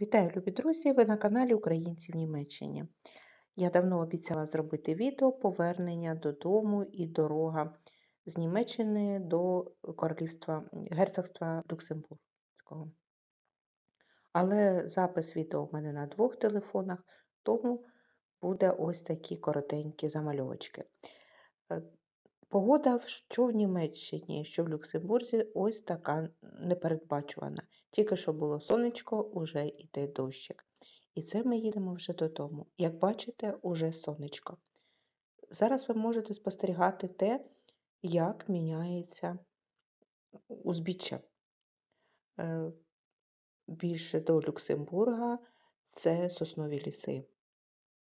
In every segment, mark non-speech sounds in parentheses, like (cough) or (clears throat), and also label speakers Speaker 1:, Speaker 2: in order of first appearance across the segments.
Speaker 1: Вітаю, любі друзі! Ви на каналі Українці в Німеччині. Я давно обіцяла зробити відео повернення додому і дорога з Німеччини до королівства герцогства Люксембурзького. Але запис відео в мене на двох телефонах, тому буде ось такі коротенькі замальовочки. Е, Погода, що в Німеччині, що в Люксембурзі, ось така непередбачувана. Тільки що було сонечко, уже йде дощик. І це ми їдемо вже додому. Як бачите, уже сонечко. Зараз ви можете спостерігати те, як міняється узбіччя. Е, більше до Люксембурга це соснові ліси.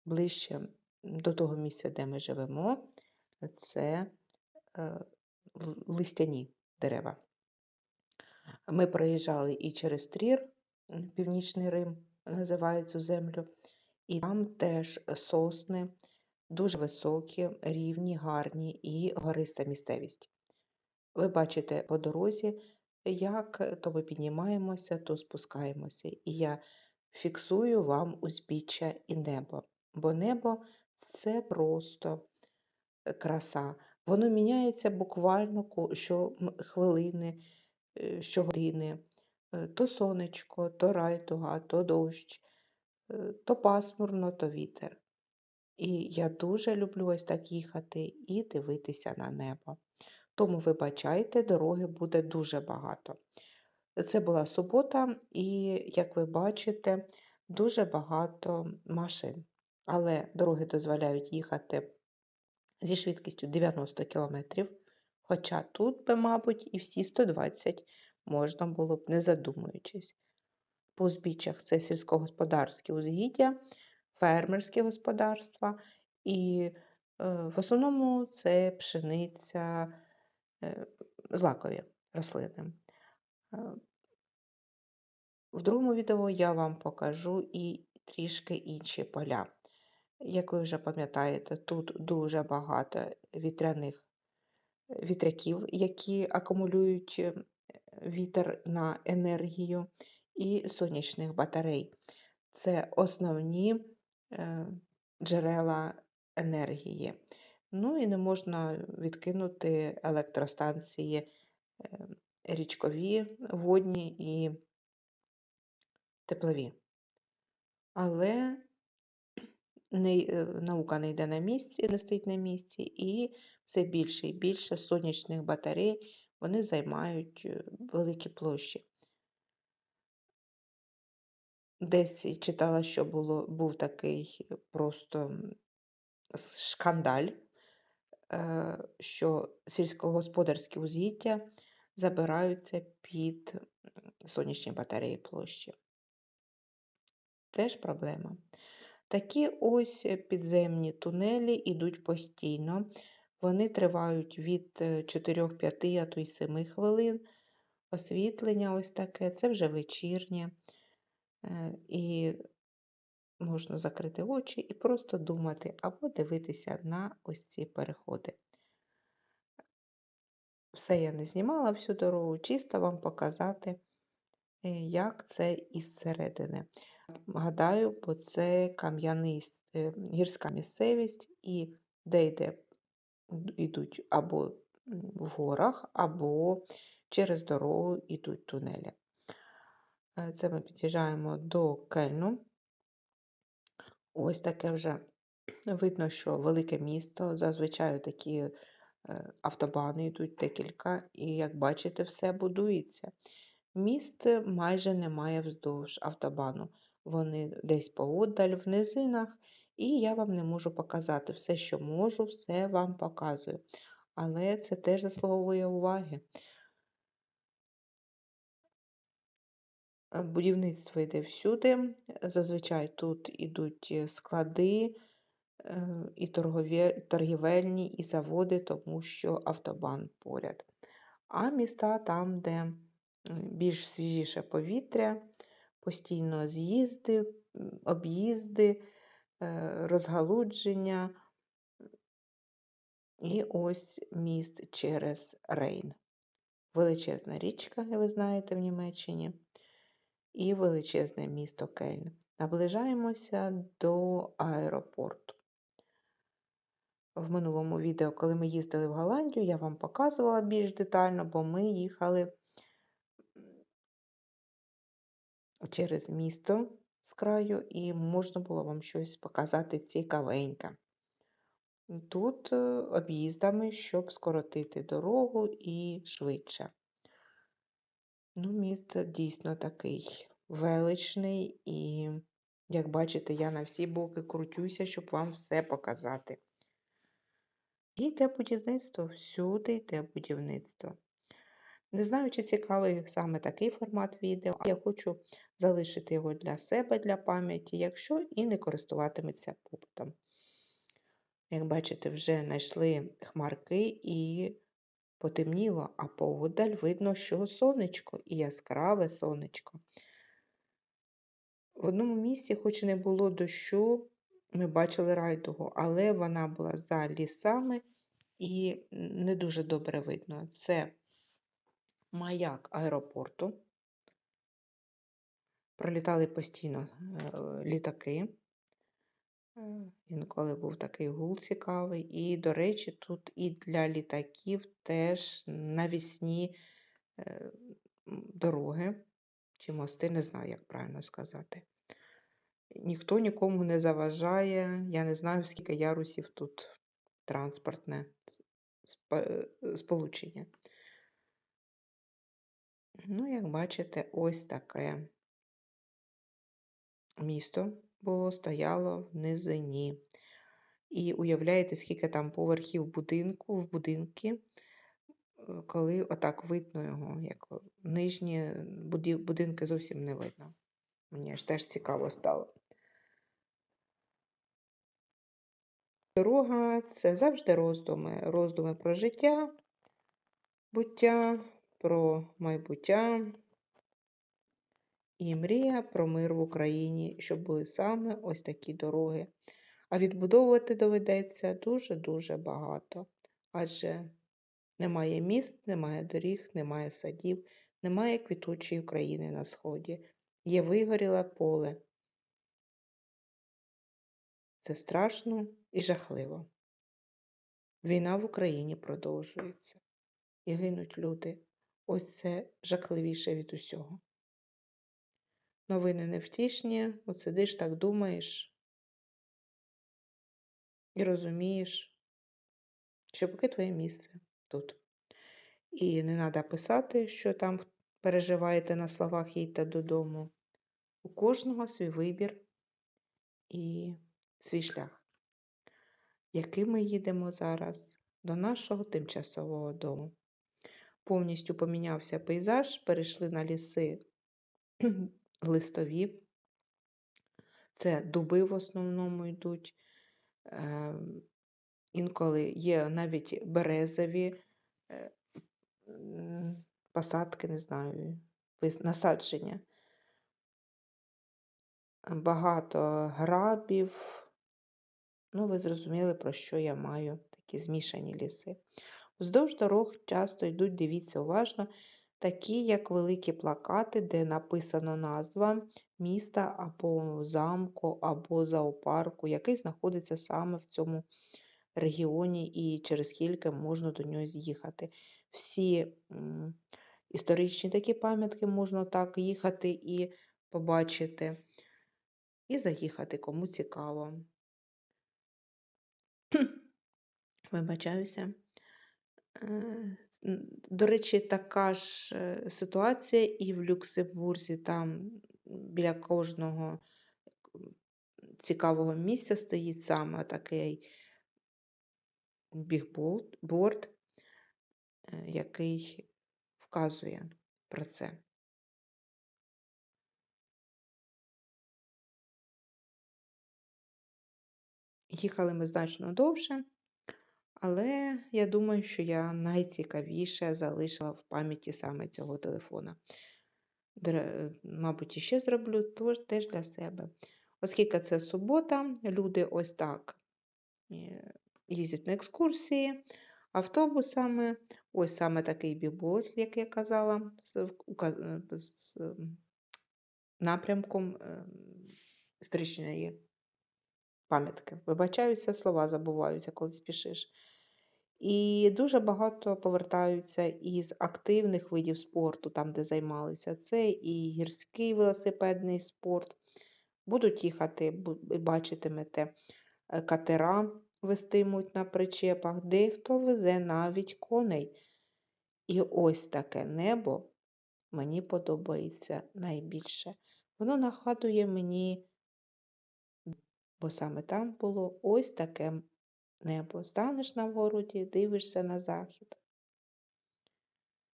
Speaker 1: Ближче до того місця, де ми живемо, це е, листяні дерева. Ми проїжджали і через Трір, Північний Рим називає цю землю, і там теж сосни дуже високі, рівні, гарні і гориста місцевість. Ви бачите по дорозі, як то ми піднімаємося, то спускаємося. І я фіксую вам узбіччя і небо. Бо небо це просто краса. Воно міняється буквально щохвилини, е, щогодини. Е, то сонечко, то райтуга, то дощ, е, то пасмурно, то вітер. І я дуже люблю ось так їхати і дивитися на небо. Тому, вибачайте, дороги буде дуже багато. Це була субота, і, як ви бачите, дуже багато машин. Але дороги дозволяють їхати зі швидкістю 90 км, хоча тут би, мабуть, і всі 120 можна було б, не задумуючись. По узбіччях це сільськогосподарські узгіддя, фермерські господарства, і е, в основному це пшениця, е, злакові рослини. Е, в другому відео я вам покажу і трішки інші поля. Як ви вже пам'ятаєте, тут дуже багато вітряних вітряків, які акумулюють вітер на енергію, і сонячних батарей. Це основні е, джерела енергії. Ну і не можна відкинути електростанції е, річкові, водні і теплові. Але не, е, наука не йде на місці, не стоїть на місці, і все більше і більше сонячних батарей вони займають е, великі площі. Десь читала, що було, був такий просто шкандаль, е, що сільськогосподарські узгіддя забираються під сонячні батареї площі. Теж проблема. Такі ось підземні тунелі йдуть постійно. Вони тривають від 4-5, е, а то й 7 хвилин. Освітлення ось таке, це вже вечірнє. Е, і можна закрити очі і просто думати або дивитися на ось ці переходи. Все я не знімала всю дорогу, чисто вам показати, е, як це із середини. Гадаю, бо це кам'яний гірська місцевість і де йде йдуть або в горах, або через дорогу йдуть тунелі. Е, це ми під'їжджаємо до Кельну. Ось таке вже видно, що велике місто, зазвичай такі е, автобани йдуть декілька, і, як бачите, все будується. Міст майже немає вздовж автобану. Вони десь поодаль, в низинах, і я вам не можу показати все, що можу, все вам показую. Але це теж заслуговує уваги. Е, будівництво йде всюди. Зазвичай тут йдуть склади, е, і торгівельні, і заводи, тому що автобан поряд. А міста там, де більш свіжіше повітря, постійно з'їзди, об'їзди, е, розгалудження. І ось міст через Рейн. Величезна річка, ви знаєте, в Німеччині, і величезне місто Кельн. Наближаємося до аеропорту. В минулому відео, коли ми їздили в Голландію, я вам показувала більш детально, бо ми їхали через місто з краю, і можна було вам щось показати цікавеньке. Тут е, об'їздами, щоб скоротити дорогу і швидше. Ну, міст дійсно такий величний, і, як бачите, я на всі боки крутюся, щоб вам все показати. І йде будівництво, всюди йде будівництво. Не знаю, чи цікавий саме такий формат відео, а я хочу залишити його для себе, для пам'яті, якщо і не користуватиметься попитом. Як бачите, вже знайшли хмарки і потемніло, а поводаль видно, що сонечко і яскраве сонечко. В одному місці, хоч і не було дощу, ми бачили райдугу, але вона була за лісами і не дуже добре видно. Це маяк аеропорту. Пролітали постійно е, літаки. Е, Інколи був такий гул цікавий. І, до речі, тут і для літаків теж навісні е, дороги чи мости, не знаю, як правильно сказати. Ніхто нікому не заважає. Я не знаю, скільки ярусів тут транспортне сполучення. Ну, як бачите, ось таке місто було, стояло в низині. І уявляєте, скільки там поверхів будинку, в будинки, е, коли отак видно його, як нижні будинки зовсім не видно. Мені аж теж цікаво стало. Дорога це завжди роздуми. Роздуми про життя, буття, про майбуття і мрія про мир в Україні, щоб були саме ось такі дороги. А відбудовувати доведеться дуже-дуже багато. Адже немає міст, немає доріг, немає садів, немає квітучої України на сході. Є вигоріле поле. Це страшно і жахливо. Війна в Україні продовжується. І гинуть люди. Ось це жахливіше від усього. Новини невтішні, от сидиш так думаєш і розумієш, що поки твоє місце тут. І не треба писати, що там переживаєте на словах їдьте додому. У кожного свій вибір і свій шлях. Яким ми їдемо зараз до нашого тимчасового дому. Повністю помінявся пейзаж, перейшли на ліси (clears throat) листові. Це дуби в основному йдуть. Е, Інколи є навіть березові е, посадки, не знаю, насадження. Багато грабів. Ну, ви зрозуміли, про що я маю такі змішані ліси. Вздовж дорог часто йдуть, дивіться уважно, такі як великі плакати, де написано назва міста або замку, або зоопарку, який знаходиться саме в цьому регіоні і через скільки можна до нього з'їхати. Всі історичні такі пам'ятки можна так їхати і побачити, і заїхати, кому цікаво. Вибачаюся. До речі, така ж е, ситуація і в Люксембурзі. Там біля кожного цікавого місця стоїть саме такий бігборд, е, який вказує про це. Їхали ми значно довше, але я думаю, що я найцікавіше залишила в пам'яті саме цього телефона. Мабуть, іще зроблю теж для себе. Оскільки це субота, люди ось так е, їздять на екскурсії автобусами. Ось саме такий бібот, як я казала, з, е, з напрямком е, історичної пам'ятки. Вибачаюся, слова забуваюся, коли спішиш. І дуже багато повертаються із активних видів спорту, там, де займалися. Це і гірський велосипедний спорт. Будуть їхати, бачитимете, е, катера вестимуть на причепах, дехто везе навіть коней. І ось таке небо мені подобається найбільше. Воно нагадує мені, бо саме там було ось таке небо. Станеш на вгороді, дивишся на захід.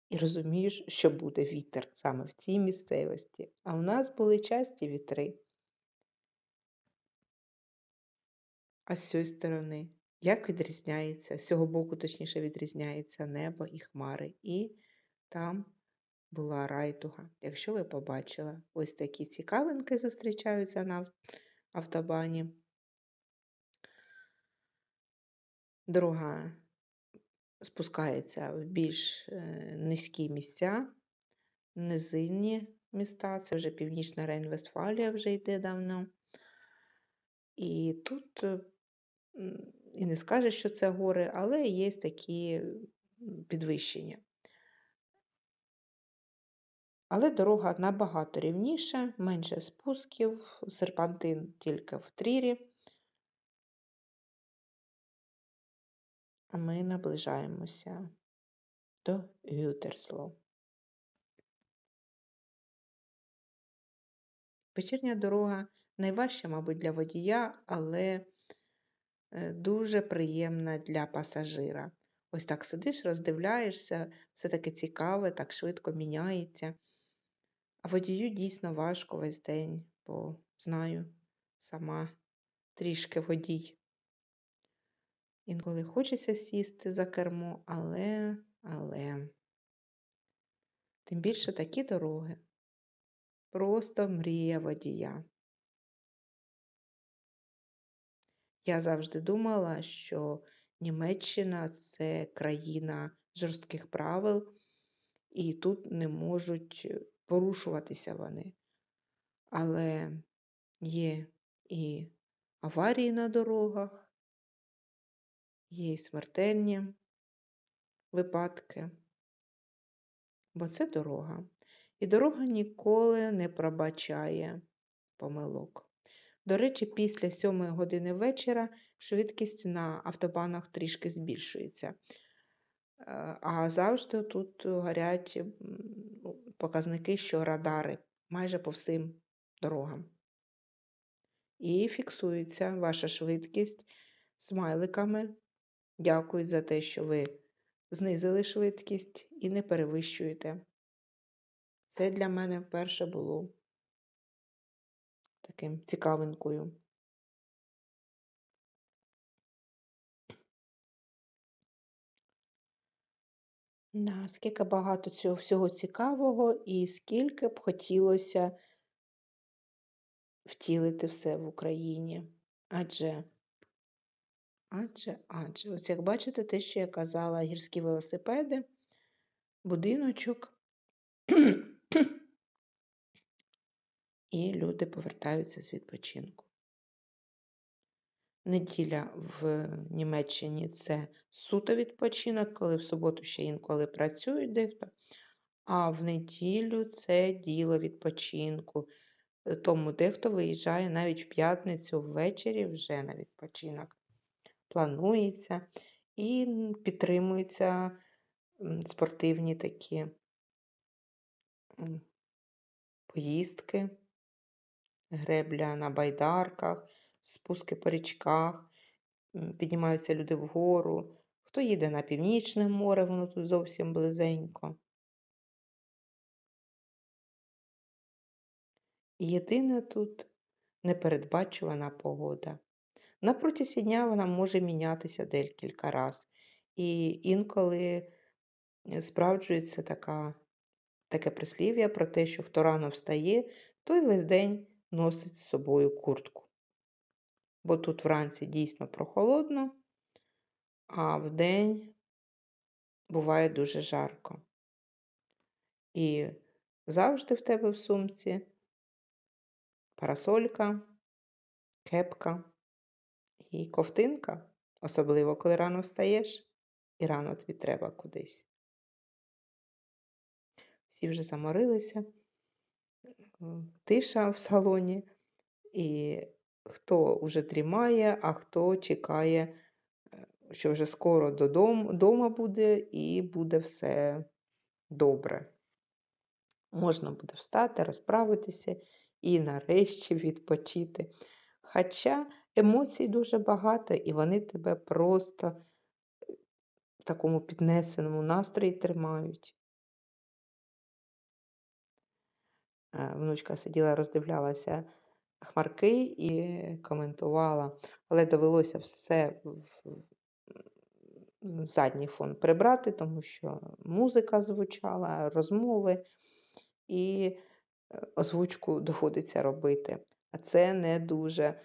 Speaker 1: І розумієш, що буде вітер саме в цій місцевості. А в нас були часті вітри. А з цієї сторони, як відрізняється, з цього боку, точніше, відрізняється небо і хмари. І там була райдуга. Якщо ви побачили, ось такі цікавинки зустрічаються на автобані. Дорога спускається в більш е, низькі місця, низинні міста. Це вже Північна Рейн-Вестфалія вже йде давно. І тут е, і не скажеш, що це гори, але є такі підвищення. Але дорога набагато рівніша, менше спусків, серпантин тільки в трірі. Ми наближаємося до Гютерсло. Вечірня дорога найважча, мабуть, для водія, але е, дуже приємна для пасажира. Ось так сидиш, роздивляєшся, все таке цікаве, так швидко міняється. А водію дійсно важко весь день, бо знаю сама трішки водій. Інколи хочеться сісти за кермо, але, але. Тим більше такі дороги. Просто мрія водія. Я завжди думала, що Німеччина це країна жорстких правил, і тут не можуть порушуватися вони. Але є і аварії на дорогах, є і смертельні випадки, бо це дорога. І дорога ніколи не пробачає помилок. До речі, після 7 години вечора швидкість на автобанах трішки збільшується. Е, А завжди тут горять ну, показники, що радари майже по всім дорогам. І фіксується ваша швидкість смайликами. Дякую за те, що ви знизили швидкість і не перевищуєте. Це для мене вперше було таким цікавинкою. Да, скільки багато цього всього цікавого і скільки б хотілося втілити все в Україні. Адже, адже, адже, ось як бачите, те, що я казала, гірські велосипеди, будиночок, і люди повертаються з відпочинку. Неділя в Німеччині це суто відпочинок, коли в суботу ще інколи працюють дехто, а в неділю це діло відпочинку. Тому дехто виїжджає навіть в п'ятницю ввечері вже на відпочинок. Планується і підтримуються спортивні такі поїздки, гребля на байдарках, спуски по річках, піднімаються люди вгору. Хто їде на північне море, воно тут зовсім близенько. І Єдине тут непередбачувана погода. На протязі дня вона може мінятися декілька разів. І інколи е, справджується така, таке прислів'я про те, що хто рано встає, той весь день носить з собою куртку. Бо тут вранці дійсно прохолодно, а вдень буває дуже жарко. І завжди в тебе в сумці парасолька, кепка і ковтинка, особливо коли рано встаєш і рано тобі треба кудись. Всі вже заморилися, тиша в салоні, і хто вже дрімає, а хто чекає, е, що вже скоро додому буде і буде все добре. Можна буде встати, розправитися і нарешті відпочити. Хоча емоцій дуже багато, і вони тебе просто в такому піднесеному настрої тримають. Е, внучка сиділа, роздивлялася хмарки і коментувала, але довелося все в задній фон прибрати, тому що музика звучала, розмови і е, озвучку (laughs) доводиться робити. А це не дуже е,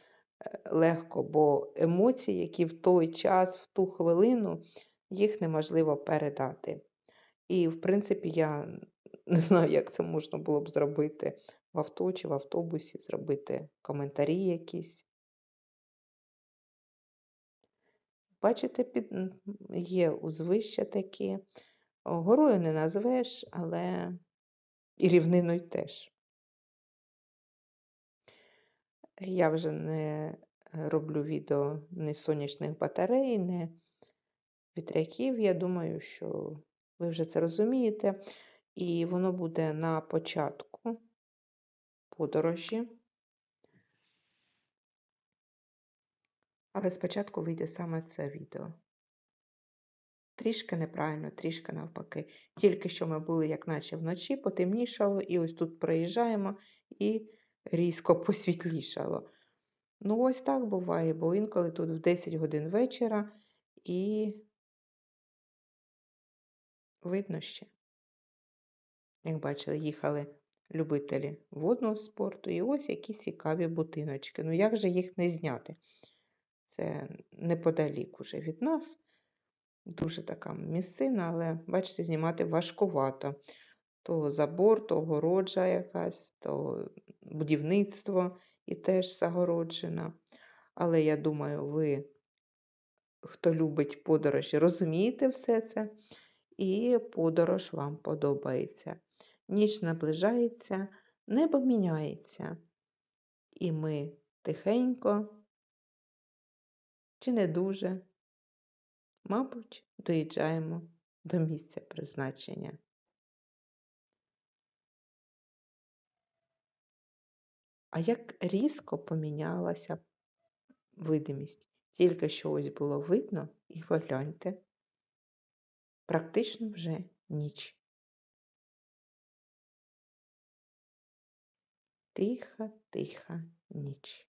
Speaker 1: легко, бо емоції, які в той час, в ту хвилину, їх неможливо передати. І, в принципі, я не знаю, як це можна було б зробити в авто чи в автобусі, зробити коментарі якісь. Бачите, під... є узвища такі. Горою не назвеш, але і рівниною теж. Я вже не роблю відео ні сонячних батарей, ні вітряків. Я думаю, що ви вже це розумієте. І воно буде на початку подорожі. Але спочатку вийде саме це відео. Трішки неправильно, трішки навпаки. Тільки що ми були, як наче вночі, потемнішало, і ось тут проїжджаємо і різко посвітлішало. Ну, ось так буває, бо інколи тут в 10 годин вечора і видно ще. Як бачили, їхали любителі водного спорту, і ось які цікаві будиночки. Ну, як же їх не зняти? Це неподалік уже від нас. Дуже така місцина, але, бачите, знімати важкувато. То забор, то огороджа якась, то будівництво і теж загороджена. Але я думаю, ви, хто любить подорожі, розумієте все це, і подорож вам подобається. Ніч наближається, небо міняється. І ми тихенько, чи не дуже, мабуть, доїжджаємо до місця призначення. А як різко помінялася видимість. Тільки що ось було видно, і погляньте, практично вже ніч. Тиха, тиха ніч.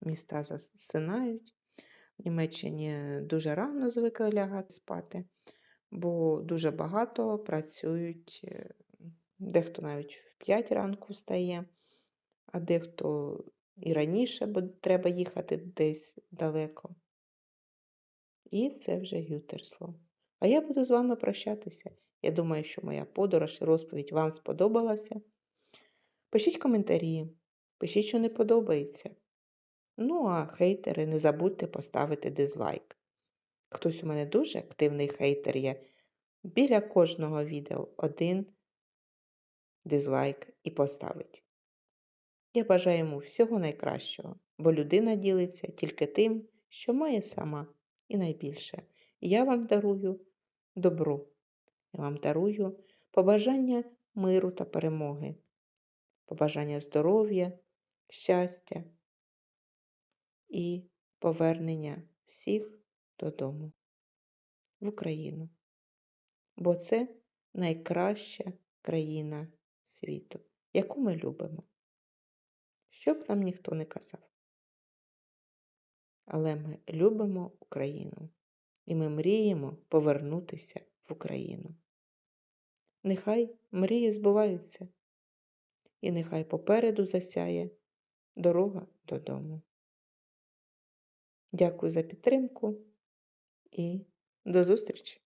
Speaker 1: Міста засинають. В Німеччині дуже рано звикли лягати спати, бо дуже багато працюють, е, дехто навіть в 5 ранку встає, а дехто і раніше, бо треба їхати десь далеко. І це вже Гютерсло. А я буду з вами прощатися. Я думаю, що моя подорож і розповідь вам сподобалася. Пишіть коментарі, пишіть, що не подобається. Ну, а хейтери, не забудьте поставити дизлайк. Хтось у мене дуже активний хейтер є. Біля кожного відео один дизлайк і поставить. Я бажаю йому всього найкращого, бо людина ділиться тільки тим, що має сама і найбільше. Я вам дарую добро. Я вам дарую побажання миру та перемоги, побажання здоров'я, щастя і повернення всіх додому в Україну. Бо це найкраща країна світу, яку ми любимо. що б нам ніхто не казав. Але ми любимо Україну і ми мріємо повернутися в Україну. Нехай мрії збуваються, і нехай попереду засяє дорога додому. Дякую за підтримку і до зустрічі!